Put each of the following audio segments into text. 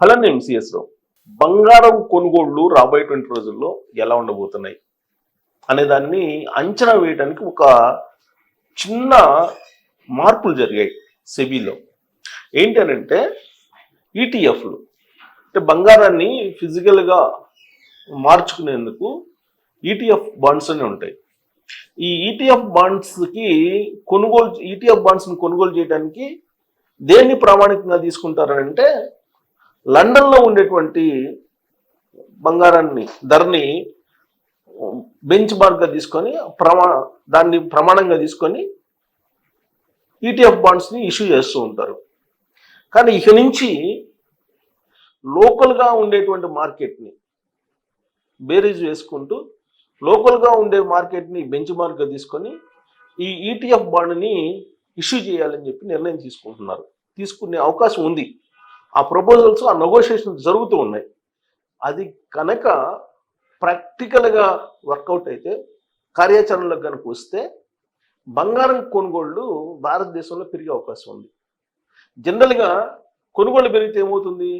Hello నేను బంగారం కొనుగోళ్ళు రాబోయేటువంటి రోజుల్లో ఎలా ఉండబోతున్నాయి అనే దాన్ని అంచనా వేయడానికి ఒక చిన్న మార్పులు జరిగాయి సెబీలో. ఏంటనంటే ఈటీఎఫ్లు అంటే బంగారాన్ని ఫిజికల్గా మార్చుకునేందుకు ఈటీఎఫ్ బాండ్స్ అనే ఉంటాయి. ఈ ఈటీఎఫ్ బాండ్స్కి కొనుగోలు ఈటీఎఫ్ బాండ్స్ని కొనుగోలు చేయడానికి దేన్ని ప్రామాణికంగా తీసుకుంటారంటే లండన్లో ఉండేటువంటి బంగారాన్ని ధరని బెంచ్ మార్క్గా తీసుకొని ప్రమా దాన్ని ప్రమాణంగా తీసుకొని ఈటీఎఫ్ బాండ్స్ని ఇష్యూ చేస్తూ ఉంటారు. కానీ ఇక నుంచి లోకల్గా ఉండేటువంటి మార్కెట్ని బేరీజ్ వేసుకుంటూ లోకల్గా ఉండే మార్కెట్ని బెంచ్ మార్క్గా తీసుకొని ఈ ఈటీఎఫ్ బాండ్ని ఇష్యూ చేయాలని చెప్పి నిర్ణయం తీసుకుంటున్నారు. తీసుకునే అవకాశం ఉంది. ఆ ప్రపోజల్స్ ఆ నెగోషియేషన్ జరుగుతూ ఉన్నాయి. అది కనుక ప్రాక్టికల్గా వర్కౌట్ అయితే కార్యాచరణలకు కనుక వస్తే బంగారం కొనుగోళ్ళు భారతదేశంలో పెరిగే అవకాశం ఉంది. జనరల్గా కొనుగోళ్ళు పెరిగితే ఏమవుతుంది?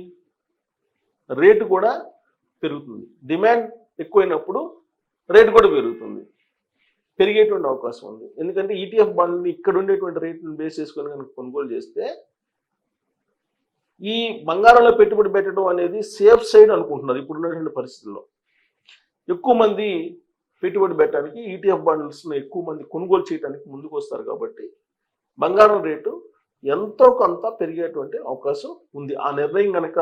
రేటు కూడా పెరుగుతుంది. డిమాండ్ ఎక్కువైనప్పుడు రేటు కూడా పెరుగుతుంది. పెరిగేటువంటి అవకాశం ఉంది. ఎందుకంటే ఈటీఎఫ్ బాండ్ని ఇక్కడ ఉండేటువంటి రేట్లను బేస్ చేసుకొని కనుక కొనుగోలు చేస్తే ఈ బంగారంలో పెట్టుబడి పెట్టడం అనేది సేఫ్ సైడ్ అనుకుంటున్నారు ఇప్పుడు ఉన్నటువంటి పరిస్థితుల్లో. ఎక్కువ మంది పెట్టుబడి పెట్టడానికి ఈటీఎఫ్ బండిల్స్ను ఎక్కువ మంది కొనుగోలు చేయడానికి ముందుకు వస్తారు కాబట్టి బంగారం రేటు ఎంతో కొంత పెరిగేటువంటి అవకాశం ఉంది. ఆ నిర్ణయం కనుక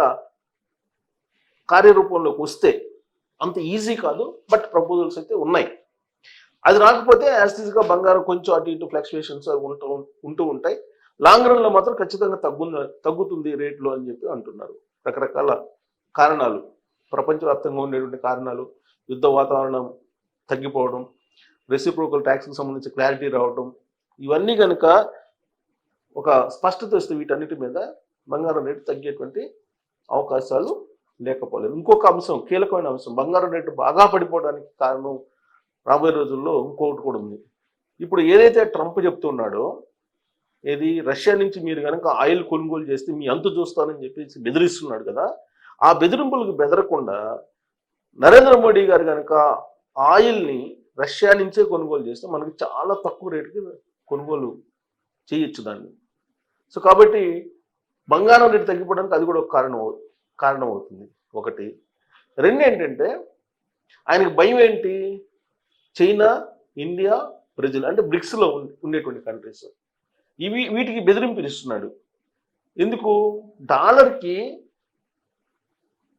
కార్యరూపంలోకి వస్తే అంత ఈజీ కాదు బట్ ప్రపోజల్స్ అయితే ఉన్నాయి. అది రాకపోతే యాస్టిస్గా బంగారం కొంచెం అటు ఇటు ఫ్లక్చువేషన్స్ ఉంటూ ఉంటూ ఉంటాయి. లాంగ్ రన్లో మాత్రం ఖచ్చితంగా తగ్గు తగ్గుతుంది రేట్లు అని చెప్పి అంటున్నారు. రకరకాల కారణాలు. ప్రపంచవ్యాప్తంగా ఉండేటువంటి కారణాలు. యుద్ధ వాతావరణం తగ్గిపోవడం. రెసిప్రోకల్ ట్యాక్స్కి సంబంధించి క్లారిటీ రావడం. ఇవన్నీ కనుక ఒక స్పష్టత వస్తే వీటన్నిటి మీద బంగారం రేటు తగ్గేటువంటి అవకాశాలు లేకపోలేదు. ఇంకొక అంశం కీలకమైన అంశం. బంగారం రేటు బాగా పడిపోవడానికి కారణం రాబోయే రోజుల్లో ఇంకొకటి కూడా ఉంది. ఇప్పుడు ఏదైతే ట్రంప్ చెప్తున్నాడో ఏది? రష్యా నుంచి మీరు కనుక ఆయిల్ కొనుగోలు చేస్తే మీ అంతు చూస్తానని చెప్పేసి బెదిరిస్తున్నాడు కదా. ఆ బెదిరింపులకు బెదరకుండా నరేంద్ర మోడీ గారు కనుక ఆయిల్ని రష్యా నుంచే కొనుగోలు చేస్తే మనకి చాలా తక్కువ రేటుకి కొనుగోలు చేయొచ్చు దాన్ని. సో కాబట్టి బంగారం రేటు తగ్గిపోవడానికి అది కూడా ఒక కారణం కారణం అవుతుంది. ఒకటి. రెండు ఏంటంటే ఆయనకి భయం ఏంటి? చైనా ఇండియా బ్రెజిల్ అంటే బ్రిక్స్లో ఉండేటువంటి కంట్రీస్. ఇవి వీటికి బెదిరింపులు ఇస్తున్నాడు ఎందుకు? డాలర్కి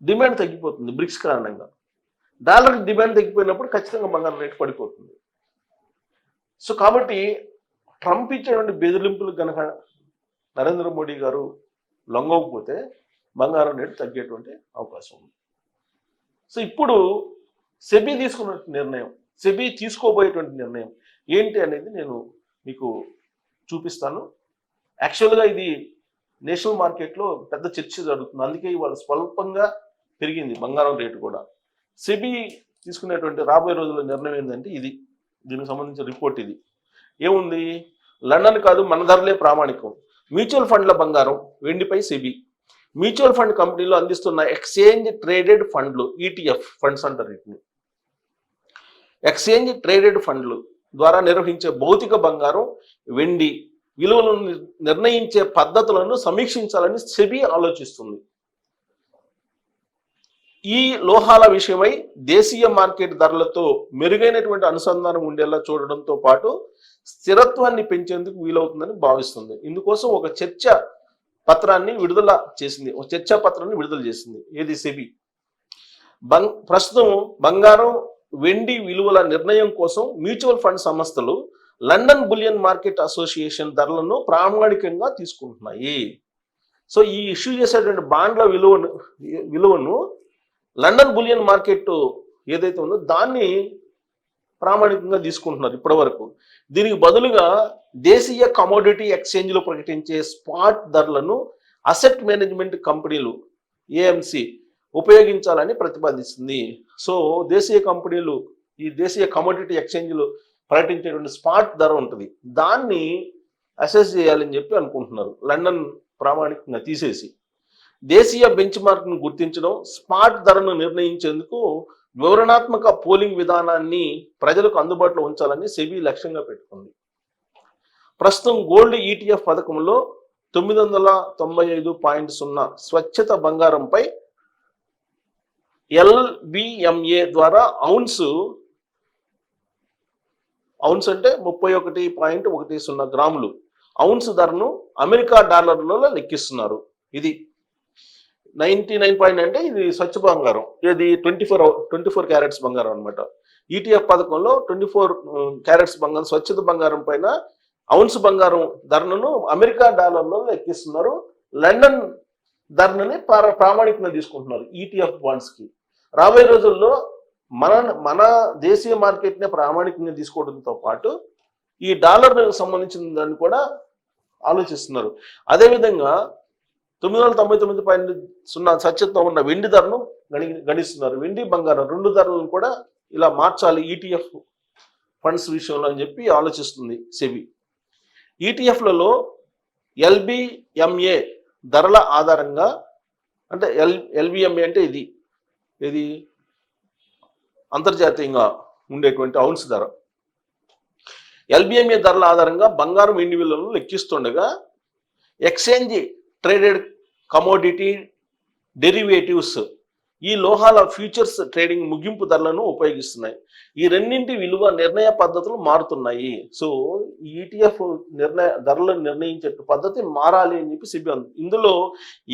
డిమాండ్ తగ్గిపోతుంది బ్రిక్స్ కారణంగా. డాలర్కి డిమాండ్ తగ్గిపోయినప్పుడు ఖచ్చితంగా బంగారం రేటు పడిపోతుంది. సో కాబట్టి ట్రంప్ ఇచ్చినటువంటి బెదిరింపులు కనుక నరేంద్ర మోడీ గారు లొంగకపోతే బంగారం రేటు తగ్గేటువంటి అవకాశం ఉంది. సో ఇప్పుడు సెబీ తీసుకున్న నిర్ణయం సెబీ తీసుకోబోయేటువంటి నిర్ణయం ఏంటి అనేది నేను మీకు చూపిస్తాను. యాక్చువల్గా ఇది నేషనల్ మార్కెట్లో పెద్ద చర్చ జరుగుతుంది. అందుకే ఇవాళ స్వల్పంగా పెరిగింది బంగారం రేటు కూడా. సెబీ తీసుకునేటువంటి రాబోయే రోజుల్లో నిర్ణయం ఏంటంటే ఇది. దీనికి సంబంధించిన రిపోర్ట్ ఇది. ఏముంది? లండన్ కాదు మన ధరలే ప్రామాణికం. మ్యూచువల్ ఫండ్ల బంగారం వెండిపై సెబీ. మ్యూచువల్ ఫండ్ కంపెనీలు అందిస్తున్న ఎక్స్చేంజ్ ట్రేడెడ్ ఫండ్లు ఈటీఎఫ్ ఫండ్స్ అంటారు వీటిని. ఎక్స్చేంజ్ ట్రేడెడ్ ఫండ్లు ద్వారా నిర్వహించే భౌతిక బంగారం వెండి విలువలను నిర్ణయించే పద్ధతులను సమీక్షించాలని సెబీ ఆలోచిస్తుంది. ఈ లోహాల విషయమై దేశీయ మార్కెట్ ధరలతో మెరుగైనటువంటి అనుసంధానం ఉండేలా చూడడంతో పాటు స్థిరత్వాన్ని పెంచేందుకు వీలవుతుందని భావిస్తుంది. ఇందుకోసం ఒక చర్చ పత్రాన్ని విడుదల చేసింది. ఒక చర్చా పత్రాన్ని విడుదల చేసింది. ఏది సెబీ బంగ్ ప్రస్తుతం బంగారం వెండి విలువల నిర్ణయం కోసం మ్యూచువల్ ఫండ్ సంస్థలు లండన్ బులియన్ మార్కెట్ అసోసియేషన్ ధరలను ప్రామాణికంగా తీసుకుంటున్నాయి. సో ఈ ఇష్యూ చేసేటువంటి బాండ్ల విలువను విలువను లండన్ బులియన్ మార్కెట్ ఏదైతే ఉందో దాన్ని ప్రామాణికంగా తీసుకుంటున్నారు ఇప్పటి వరకు దీనికి బదులుగా దేశీయ కమోడిటీ ఎక్స్చేంజ్లో ప్రకటించే స్పాట్ ధరలను అసెట్ మేనేజ్మెంట్ కంపెనీలు ఏఎంసి ఉపయోగించాలని ప్రతిపాదిస్తుంది. సో దేశీయ కంపెనీలు ఈ దేశీయ కమోడిటీ ఎక్స్చేంజ్లు ప్రకటించేటువంటి స్పాట్ ధర ఉంటుంది. దాన్ని అసెస్ చేయాలని చెప్పి అనుకుంటున్నారు. లండన్ ప్రామాణికంగా తీసేసి. దేశీయ బెంచ్ మార్క్ను గుర్తించడం స్మార్ట్ ధరను నిర్ణయించేందుకు వివరణాత్మక పోలింగ్ విధానాన్ని ప్రజలకు అందుబాటులో ఉంచాలని సెబీ లక్ష్యంగా పెట్టుకుంది. ప్రస్తుతం గోల్డ్ ఈటీఎఫ్ పథకంలో తొమ్మిది వందల తొంభై ఐదు పాయింట్ సున్నా స్వచ్ఛత బంగారంపై ఎల్బిఎంఏ ద్వారా ఔన్స్ ఔన్స్ అంటే ముప్పై ఒకటి పాయింట్ ఒకటి సున్నా గ్రాములు. ఔన్స్ ధరను అమెరికా డాలర్లలో లెక్కిస్తున్నారు. ఇది నైన్టీ నైన్ పాయింట్ అంటే ఇది స్వచ్ఛ బంగారం. ఇది twenty four twenty four carats బంగారం అనమాట ఈటీఎఫ్ పథకంలో ట్వంటీ ఫోర్ క్యారెట్స్ బంగారం స్వచ్ఛత బంగారం పైన ఔన్స్ బంగారం ధరను అమెరికా డాలర్లలో లెక్కిస్తున్నారు. లండన్ ధరని ప్రా- ప్రామాణికంగా తీసుకుంటున్నారు ఈటీఎఫ్ బాండ్స్కి. రాబోయే రోజుల్లో మన మన దేశీయ మార్కెట్నే ప్రామాణికంగా తీసుకోవడంతో పాటు ఈ డాలర్ సంబంధించిన దాన్ని కూడా ఆలోచిస్తున్నారు. అదేవిధంగా తొమ్మిది వందల తొంభై తొమ్మిది పాయింట్ సున్నా సత్యంతో ఉన్న వెండి ధరను గణి గణిస్తున్నారు. వెండి బంగారం రెండు ధరలను కూడా ఇలా మార్చాలి ఈటీఎఫ్ ఫండ్స్ విషయంలో అని చెప్పి ఆలోచిస్తుంది సెబి. ఈటీఎఫ్లలో ఎల్బిఎంఏ ధరల ఆధారంగా అంటే ఎల్ ఎల్బిఎంఏ అంటే ఇది. ఇది అంతర్జాతీయంగా ఉండేటువంటి అవున్స్ ధర. ఎల్బిఎంఏ ధరల ఆధారంగా బంగారం వెండి విలువలను లెక్కిస్తుండగా ఎక్స్చేంజ్ ట్రేడెడ్ కమోడిటీ డెరివేటివ్స్ ఈ లోహాల ఫ్యూచర్స్ ట్రేడింగ్ ముగింపు ధరలను ఉపయోగిస్తున్నాయి. ఈ రెండింటి విలువ నిర్ణయ పద్ధతులు మారుతున్నాయి. సో ఈటీఎఫ్ నిర్ణయ ధరలను నిర్ణయించే పద్ధతి మారాలి అని చెప్పి సిబి అంది. ఇందులో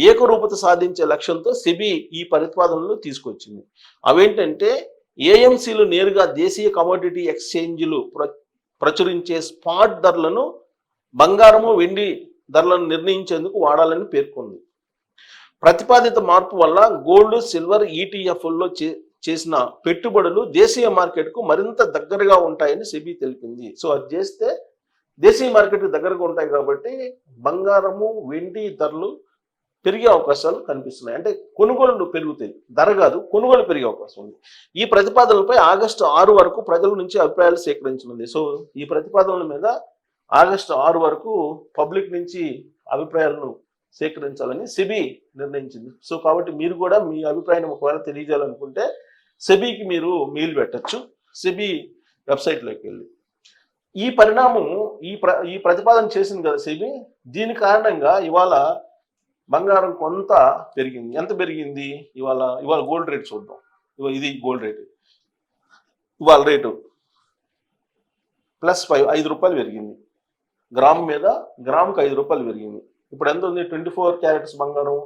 ఏకరూపత సాధించే లక్ష్యంతో సిబి ఈ ప్రతిపాదనలు తీసుకొచ్చింది. అవేంటంటే ఏఎంసీలు నేరుగా దేశీయ కమోడిటీ ఎక్స్చేంజ్లు ప్ర ప్రచురించే స్పాట్ ధరలను బంగారము వెండి ధరలను నిర్ణయించేందుకు వాడాలని పేర్కొంది. ప్రతిపాదిత మార్పు వల్ల గోల్డ్ సిల్వర్ ఈటీఎఫ్ల్లో చే చేసిన పెట్టుబడులు దేశీయ మార్కెట్కు మరింత దగ్గరగా ఉంటాయని సెబీ తెలిపింది. సో అది చేస్తే దేశీయ మార్కెట్కి దగ్గరగా ఉంటాయి కాబట్టి బంగారము వెండి ధరలు పెరిగే అవకాశాలు కనిపిస్తున్నాయి. అంటే కొనుగోలు పెరుగుతాయి. ధర కాదు కొనుగోలు పెరిగే అవకాశం ఉంది. ఈ ప్రతిపాదనలపై ఆగస్టు ఆరు వరకు ప్రజల నుంచి అభిప్రాయాలు సేకరించనుంది. సో ఈ ప్రతిపాదనల మీద ఆగస్టు ఆరు వరకు పబ్లిక్ నుంచి అభిప్రాయాలను సేకరించాలని సెబీ నిర్ణయించింది. సో కాబట్టి మీరు కూడా మీ అభిప్రాయం ఒకవేళ తెలియజేయాలనుకుంటే సెబీకి మీరు మెయిల్ పెట్టచ్చు. సెబీ వెబ్సైట్లోకి వెళ్ళి. ఈ పరిణామం ఈ ప్ర ఈ ప్రతిపాదన చేసింది కదా సెబీ. దీని కారణంగా ఇవాళ బంగారం కొంత పెరిగింది. ఎంత పెరిగింది? ఇవాళ ఇవాళ గోల్డ్ రేట్ చూద్దాం. ఇది గోల్డ్ రేటు ఇవాళ రేటు ప్లస్ ఫైవ్ ఐదు రూపాయలు పెరిగింది. గ్రామ్ మీద గ్రాముకి ఐదు రూపాయలు పెరిగింది. ఇప్పుడు ఎంత ఉంది? ట్వంటీ ఫోర్ క్యారెట్స్ బంగారం.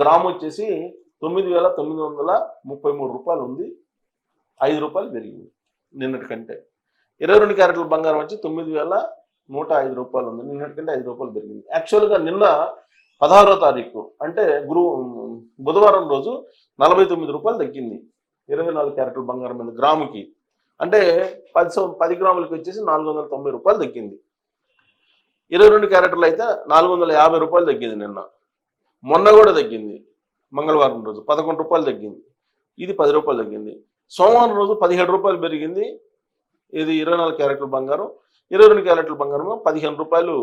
గ్రామ్ వచ్చేసి తొమ్మిది వేల తొమ్మిది వందల ముప్పై మూడు రూపాయలు ఉంది. ఐదు రూపాయలు పెరిగింది నిన్నటి కంటే. ఇరవై రెండు క్యారెట్ల బంగారం వచ్చి తొమ్మిది వేల నూట ఐదు రూపాయలు ఉంది. నిన్నటి కంటే ఐదు రూపాయలు పెరిగింది. యాక్చువల్గా నిన్న పదహారో తారీఖు అంటే గురు బుధవారం రోజు నలభై తొమ్మిది రూపాయలు తగ్గింది. ఇరవై నాలుగు క్యారెట్ల బంగారం మీద గ్రాముకి. అంటే పది సం- పది గ్రాములకి వచ్చేసి నాలుగు వందల తొంభై రూపాయలు తగ్గింది. ఇరవై రెండు క్యారెట్లు అయితే నాలుగు వందల యాభై రూపాయలు తగ్గింది నిన్న. మొన్న కూడా తగ్గింది. మంగళవారం రోజు పదకొండు రూపాయలు తగ్గింది. ఇది పది రూపాయలు తగ్గింది. సోమవారం రోజు పదిహేడు రూపాయలు పెరిగింది. ఇది ఇరవై నాలుగు క్యారెట్ల బంగారం. ఇరవై రెండు క్యారెట్ల బంగారం పదిహేను రూపాయలు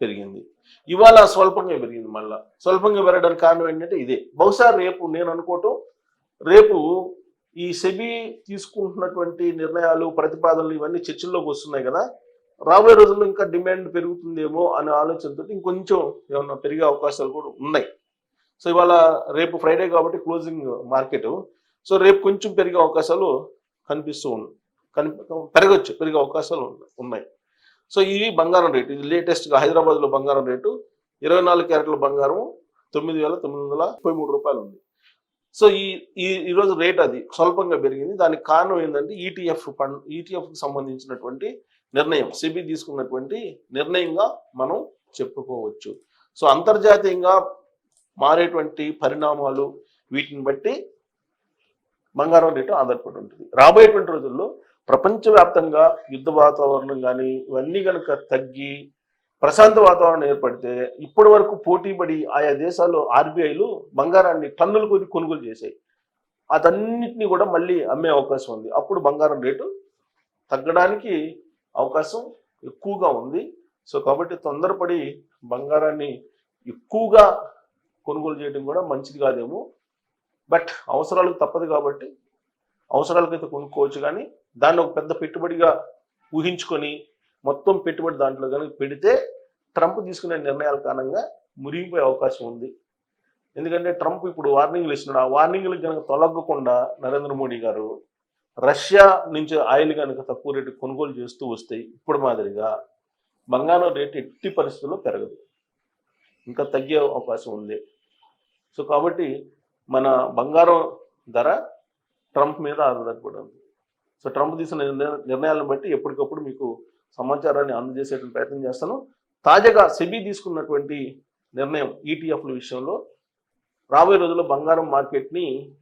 పెరిగింది. ఇవాళ స్వల్పంగా పెరిగింది మళ్ళా. స్వల్పంగా పెరగడానికి కారణం ఏంటంటే ఇదే. బహుశా రేపు నేను అనుకోవటం రేపు ఈ సెబీ తీసుకుంటున్నటువంటి నిర్ణయాలు ప్రతిపాదనలు ఇవన్నీ చర్చల్లోకి వస్తున్నాయి కదా. రాబోయే రోజుల్లో ఇంకా డిమాండ్ పెరుగుతుందేమో అనే ఆలోచనతో ఇంకొంచెం ఏమన్నా పెరిగే అవకాశాలు కూడా ఉన్నాయి. సో ఇవాళ రేపు ఫ్రైడే కాబట్టి క్లోజింగ్ మార్కెట్ సో రేపు కొంచెం పెరిగే అవకాశాలు కనిపిస్తూ ఉన్నాయి కని పెరగచ్చు పెరిగే అవకాశాలు ఉన్నాయి. సో ఇది బంగారం రేటు. ఇది లేటెస్ట్గా హైదరాబాద్లో బంగారం రేటు ఇరవై నాలుగు క్యారెట్ల బంగారం తొమ్మిది వేల తొమ్మిది వందల ముప్పై మూడు రూపాయలు ఉంది సో ఈ ఈ ఈరోజు రేట్ అది స్వల్పంగా పెరిగింది. దానికి కారణం ఏంటంటే ఈటీఎఫ్ ఫండ్ ఈటీఎఫ్కి సంబంధించినటువంటి నిర్ణయం సెబీ తీసుకున్నటువంటి నిర్ణయంగా మనం చెప్పుకోవచ్చు. సో అంతర్జాతీయంగా మారేటువంటి పరిణామాలు వీటిని బట్టి బంగారం రేటు ఆధారపడి ఉంటుంది. రాబోయేటువంటి రోజుల్లో ప్రపంచవ్యాప్తంగా యుద్ధ వాతావరణం కానీ ఇవన్నీ కనుక తగ్గి ప్రశాంత వాతావరణం ఏర్పడితే ఇప్పటి వరకు పోటీపడి ఆయా దేశాల్లో ఆర్బీఐలు బంగారాన్ని టన్నులు కొద్ది కొనుగోలు చేశాయి. అదన్నిటిని కూడా మళ్ళీ అమ్మే అవకాశం ఉంది. అప్పుడు బంగారం రేటు తగ్గడానికి అవకాశం ఎక్కువగా ఉంది. సో కాబట్టి తొందరపడి బంగారాన్ని ఎక్కువగా కొనుగోలు చేయడం కూడా మంచిది కాదేమో. బట్ అవసరాలకు తప్పదు కాబట్టి అవసరాలకైతే కొనుక్కోవచ్చు కానీ దాన్ని ఒక పెద్ద పెట్టుబడిగా ఊహించుకొని మొత్తం పెట్టుబడి దాంట్లో కనుక పెడితే ట్రంప్ తీసుకునే నిర్ణయాల కారణంగా మురిగిపోయే అవకాశం ఉంది. ఎందుకంటే ట్రంప్ ఇప్పుడు వార్నింగ్లు ఇస్తున్నాడు. ఆ వార్నింగ్లు కనుక తొలగకుండా నరేంద్ర మోడీ గారు రష్యా నుంచి ఆయిల్ కనుక తక్కువ రేటు కొనుగోలు చేస్తూ వస్తే ఇప్పుడు మాదిరిగా బంగారం రేటు ఎట్టి పరిస్థితుల్లో పెరగదు. ఇంకా తగ్గే అవకాశం ఉంది. సో కాబట్టి మన బంగారం ధర ట్రంప్ మీద ఆధారపడి ఉంది సో ట్రంప్ తీసుకున్న నిర్ణయ- నిర్ణయాలను బట్టి ఎప్పటికప్పుడు మీకు సమాచారాన్ని అందజేసేటువంటి ప్రయత్నం చేస్తాను. తాజాగా సెబీ తీసుకున్నటువంటి నిర్ణయం ఈటీఎఫ్ల విషయంలో రాబోయే రోజుల్లో బంగారం మార్కెట్ని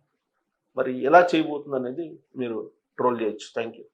మరి ఎలా చేయబోతుంది అనేది మీరు ట్రోల్ చేయొచ్చు. Thank you